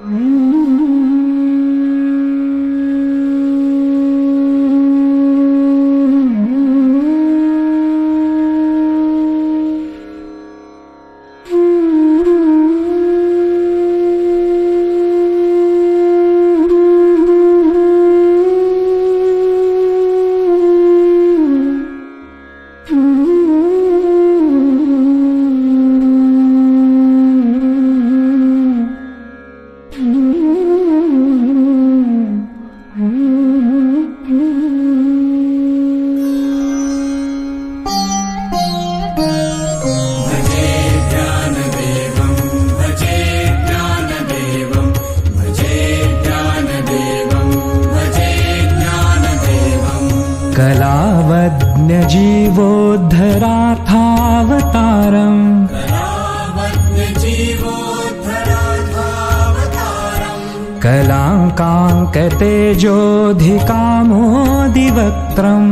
Mm-hmm. ङ्कतेज्योधि कामोदिवक्त्रम्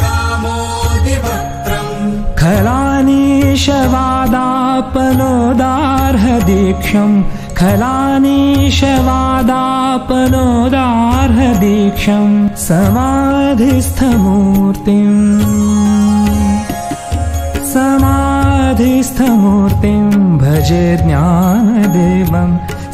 कामोदिवक्त्रम् खलानीशवादापनोदार्हदीक्षम् समाधिस्थमूर्तिम्। दीक्षम् भजे ज्ञानदेवम्।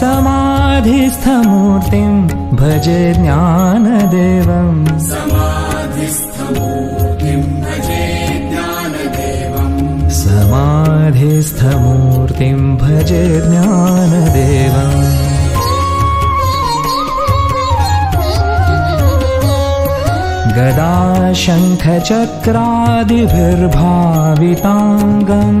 समाधिस्थमूर्तिं भजे ज्ञानदेवं। समाधिस्थमूर्तिं भजे ज्ञानदेवम् समाधिस्थमूर्तिं भजे ज्ञानदेवम् गदा शङ्खचक्रादिभिर्भाविताङ्गम्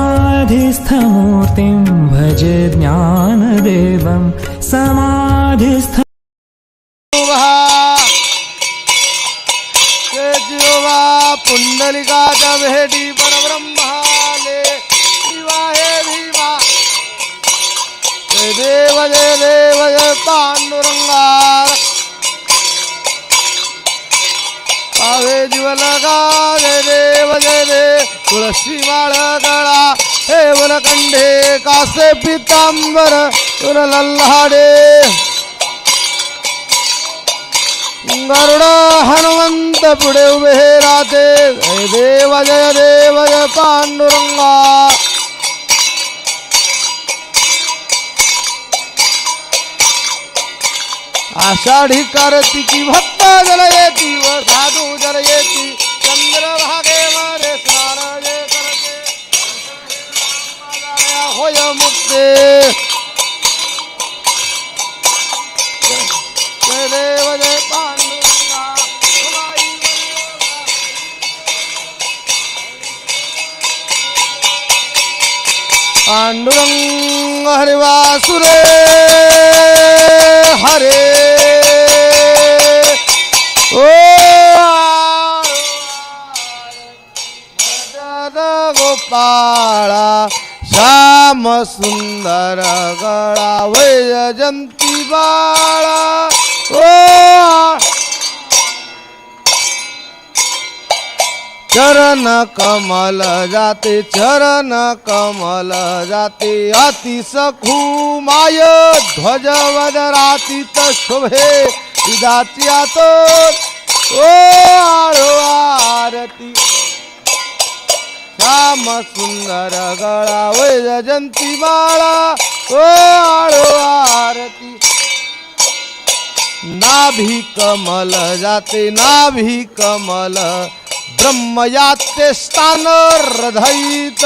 समाधिस्थमूर्तिं भजे ज्ञानदेवं समाधिस्थ पुंडलिकाच्या भेटी परब्रह्माले देव, जय देव जय देव जय देव गळा हे वनकंठे कासे पितांबर तुला लल्हाडे गरुड हनुमंत पुढे उभे राहते जय देव जय देव जय पांडुरंगा. आषाढी कार्तिकी भक्त जल येती व साधू जल येती. चंद्रभागे मा पांडुरंग हरिवासुरे हरे। ओ गोपाळा श्याम सुंदर गळा वैजंती बाळा। ओ चरण कमल जाते चरण कमल जाते अति सखू माय ध्वज वदरातीत शोभे विदाची तो ओ आरो आरती श्याम सुंदर गळा वैजंती माळा ओ आरो आरती नाभी कमल जाते नाभी कमल ब्रह्मयाते स्थान हृदयित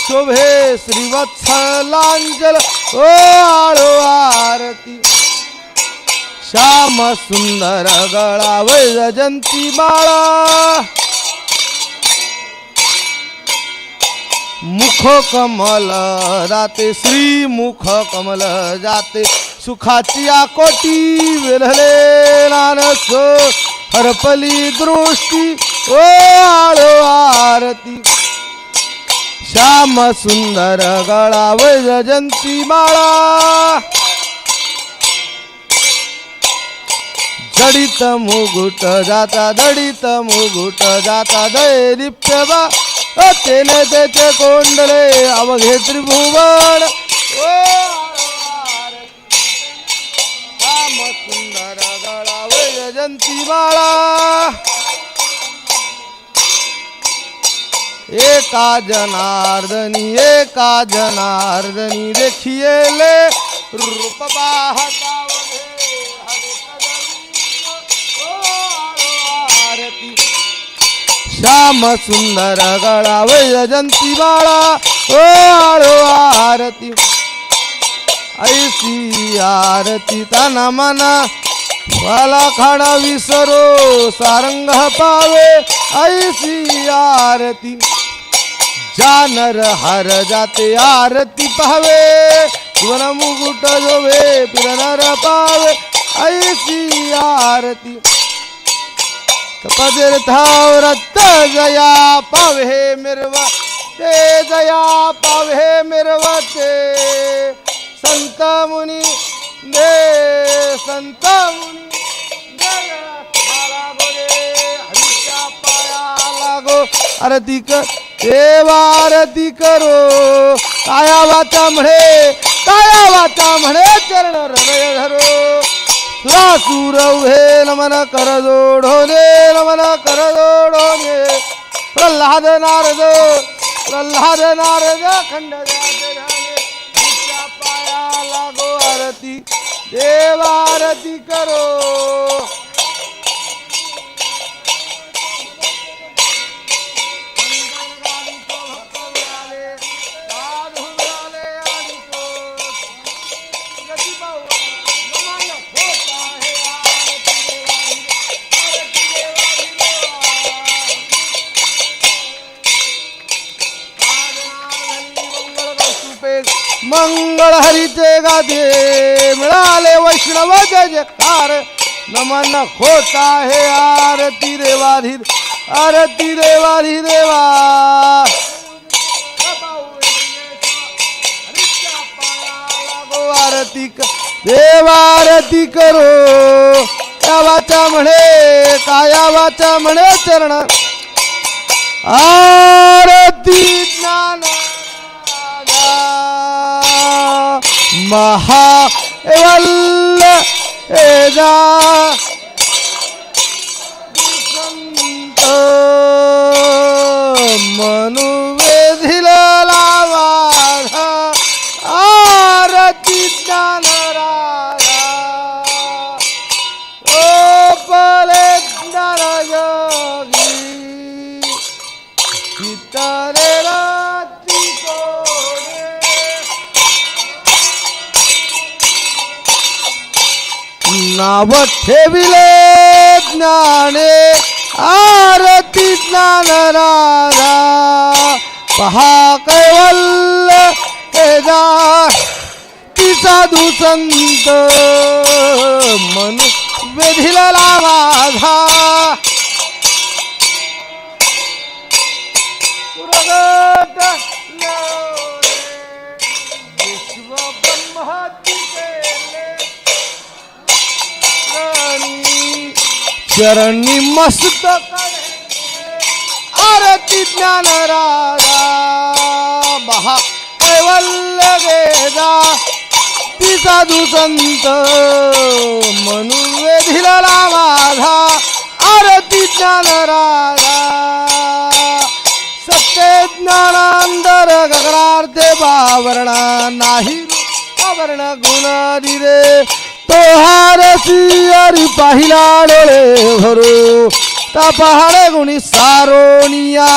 शोभे श्रीवत्सलांजल। ओ आळो आरती। श्याम सुंदर गळा वैजंती बाळा मुख कमल जाते श्री मुख कमल जाते। सुखाची आकोटी वेधले नानस हरपली दृष्टी। ओ आळो आरती. श्याम सुंदर गळा जयंती माळा. दडित मुगुट जाता दडित मुगुट जाता दय बा अ तेने त्याचे कोंडले अवघे त्रिभुवन. श्याम सुंदर गळा वैजंती माळा. एका जनार्दनी एका जनार्दनी देखिएले रूप आरती। श्याम सुंदर गळा वैजंती बाळा। ओ आळो आरती। ऐसी आरती तन मना। वाला खाडा विसरो सारंग पावे। ऐसी आरती। जानर हर जाते आरती पावे सुवन मुकुट जोवे पिरनर पावे ऐसी आरती। पदर्थावरत जया पावे मिरवा ते जया पावे मिरवते संत मुनी दे संत मुनी जया। आरती कर. देवा आरती करो. काया वाचा म्हणे काया वाचा म्हणे चरण हृदय धरो. सुरासूर उभे नमन कर जोडोने नमन कर जोडोने. प्रल्हाद नारद प्रल्हाद नारद खंड पाया लागो आरती. देवा आरती करो. मंगळ हरीचे गाधे मिळाले वैष्णव जयकार. नमन होत आहे आरती देवाधी आरती देवाधी देवा. आरती क- देवारती करो. या वाचा म्हणे काया वाचा म्हणे चरण. आरती ज्ञान மகா வல்ல ஏதா? नाव ठेविले ज्ञाने आरती ज्ञान राधा पहा हे एदा ती साधू संत मनु वेधिला माझा चरणी मस्त आरती ज्ञान राजा महा कैवल्य वेदा तिचा दुसंत म्हणून वेधिला माझा आरती ज्ञान राजा सत्य ज्ञानांतर गगनार्थे बावरणा नाही आवरण गुण दिरे তোহার চিয়ারি পাহিলা ডোলে ভরো, তা পাহাড়ে গুণি সারণিয়া।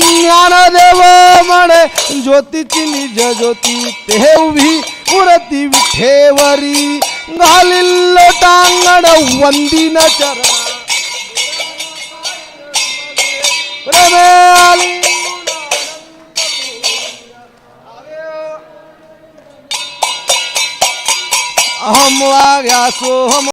জ্ঞান দেব মনে জ্যোতি নিজ জ্যোতি তেউভি পুরতি ಠೇವರಿ ಗಾಲಿಲ್ಲೊಟಾಂಗಡ ಒಂದಿನ ಚರ वंदिन चरण